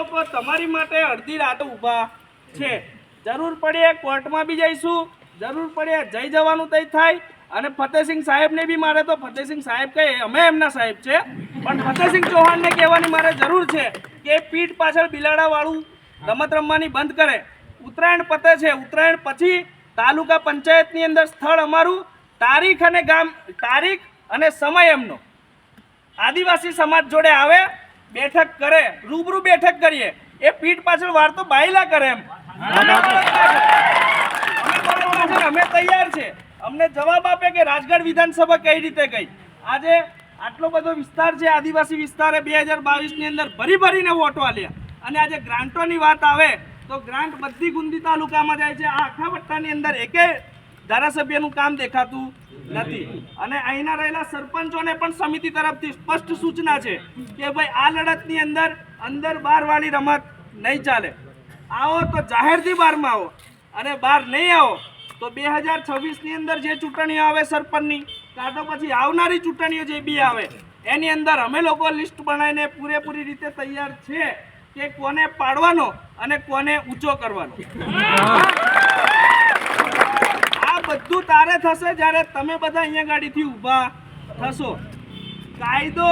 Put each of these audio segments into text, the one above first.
લોકો તમારી માટે અડધી રાત ઊભા છે. જરૂર પડે કોર્ટમાં બી જઈશું, જરૂર પડે જઈ જવાનું તય થાય. અને ફતેહસિંહ સાહેબને બી મારે તો, ફતેહસિંહ સાહેબ કહે, અમે એમના સાહેબ છે. પણ ફતેહસિંહ ચૌહાણને કહેવાની મારે જરૂર છે કે પીઠ પાછળ બિલાડાવાળું રમત રમવાની બંધ કરે. ઉત્તરાયણ પતે છે. ઉત્તરાયણ પછી તાલુકા પંચાયતની અંદર સ્થળ અમારું, તારીખ અને ગામ, તારીખ અને સમય એમનો. આદિવાસી સમાજ જોડે આવે બેઠક કરે રૂબરૂ બેઠક કરીએ. એ પીઠ પાછળ વાર તો બાયલા કરે એમ. અમે તૈયાર છે. અમને જવાબ આપે કે રાજગઢ વિધાનસભા કઈ રીતે ગઈ? આજે આટલો બધો વિસ્તાર છે આદિવાસી વિસ્તારે બે હજાર બાવીસની અંદર ભરી ભરીને વોટો આલ્યા. અને આજે ગ્રાન્ટોની વાત આવે તો ગ્રાન્ટ બધી ગુંદી તાલુકામાં જાય છે. આ આખા વટ્ટાની અંદર એકે ધારાસભ્યનું કામ દેખાતું નથી. અને અહીંના રહેલા સરપંચોને પણ સમિતિ તરફથી સ્પષ્ટ સૂચના છે કે ભાઈ, આ લડતની અંદર અંદર બાર વાળી રમત નહીં ચાલે. આવો તો જાહેરથી બારમાં આવો અને બહાર નહીં આવો તો બે હજાર છવ્વીસની અંદર જે ચૂંટણીઓ આવે સરપંચની, કાં તો પછી આવનારી ચૂંટણીઓ જે બી આવે, એની અંદર અમે લોકો લિસ્ટ બનાવીને પૂરેપૂરી રીતે તૈયાર છે કે કોને પાડવાનો અને કોને ઊંચો કરવાનો. બધું તારે થશે જ્યારે તમે બધા અહીંયા ગાડીથી ઊભા થશો. કાયદો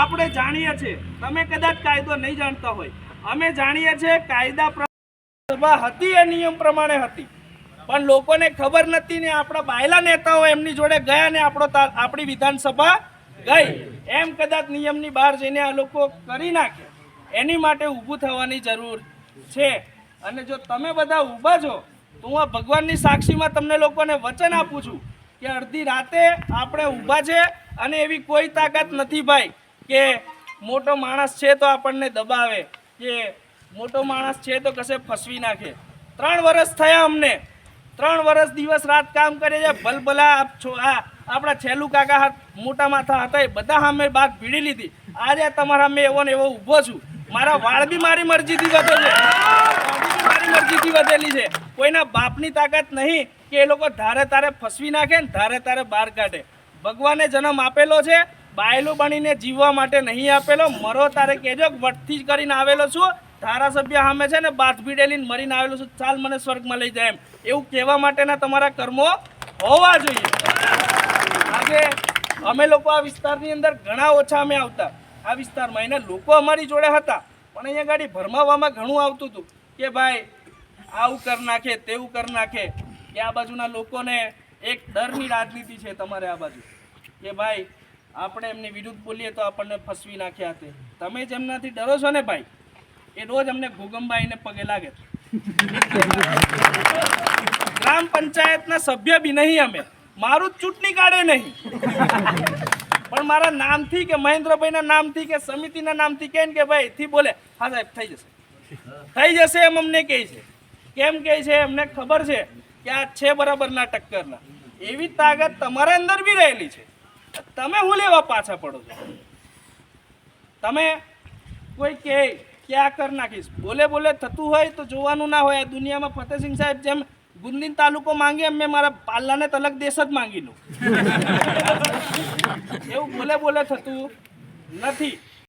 આપણે જાણીએ છીએ. તમે કદાચ કાયદો નહીં જાણતા હોય. અમે જાણીએ છીએ કાયદા સભા હતી એ નિયમ પ્રમાણે હતી. પણ લોકોને ખબર નથી ને આપણા બાયલા નેતાઓ એમની જોડે ગયા ને આપણો આપણી વિધાનસભા ગઈ. એમ કદાચ નિયમની બહાર જઈને આ લોકો કરી નાખે. એની માટે ઊભું થવાની જરૂર છે. અને જો તમે બધા ઊભા છો તો હું આ ભગવાનની સાક્ષીમાં તમને લોકોને વચન આપું છું કે અડધી રાતે આપણે ઊભા છે અને એવી કોઈ તાકાત નથી ભાઈ કે મોટો માણસ છે તો આપણને દબાવે, કે મોટો માણસ છે તો કશે ફસવી નાખે. ત્રણ વર્ષ થયા અમને. ત્રણ વર્ષ દિવસ રાત કામ કરે છે, ભલભલા છો, આ આપણા છેલ્લું કાકા મોટા માથા હતા એ બધા સામે બાદ ભીડી લીધી. આજે તમારા મેં એવો ને એવો ઊભો છું. મારા વાળ બી મારી મરજીથી વધે છે. મારી મરજીથી વધેલી છે. કોઈના બાપની તાકાત નહીં કે એ લોકો ધારે તારે ફસવી નાખે ને ધારે તારે બહાર કાઢે. ભગવાને જન્મ આપેલો છે, બાયલું બનીને જીવવા માટે નહીં આપેલો. મરો તારે કહેજો વટથી જ કરીને આવેલો છું. ધારાસભ્ય સામે છે ને બાથ ભીડેલીને મરીને આવેલો છું. ચાલ મને સ્વર્ગમાં લઈ જાય એમ. એવું કહેવા માટેના તમારા કર્મો હોવા જોઈએ. આજે અમે લોકો આ વિસ્તારની અંદર ઘણા ઓછા અમે આવતા. આ વિસ્તારમાં એના લોકો અમારી જોડે હતા. પણ અહીંયા ગાડી ભરમાવામાં ઘણું આવતું હતું. કે ભાઈ, આવું કરી નાખે, તેવું કરી નાખે, કે આ બાજુના લોકોને એક ડરની રાજનીતિ છે તમારે આ બાજુ. કે ભાઈ, આપણે એમની વિરુદ્ધ બોલીએ તો આપણને ફસવી નાખ્યા તે. તમે જેમનાથી ડરો છો ને ભાઈ? એ રોજ અમને ભૂગંબાઈને પગે લાગે ગ્રામ પંચાયતના સભ્ય બી નહીં અમે. મારું જ ચૂંટણી કાઢે નહીં. પણ મારા નામથી કે મહેન્દ્રભાઈના નામથી કે સમિતિના નામથી કે ભાઈ થી બોલે, હા સાહેબ, થઈ જશે. થઈ જશે એમ અમને કહે છે. કેમ કહે છે? એમને ખબર છે કે આ છે બરાબરના ટક્કરના. એવી તાકાત તમારા અંદર બી રહેલી છે. તમે હું લેવા પાછા પડો છો? તમે કોઈ કહે કે આ કર નાખીશ. બોલે બોલે થતું હોય તો જોવાનું ના હોય. આ દુનિયામાં ફતેહસિંહ સાહેબ જેમ ગુંદીન તાલુકો માંગે, એમ મેં મારા પાલ્લાને તલક દેશ જ માંગી લઉં. એવું બોલે બોલે થતું નથી.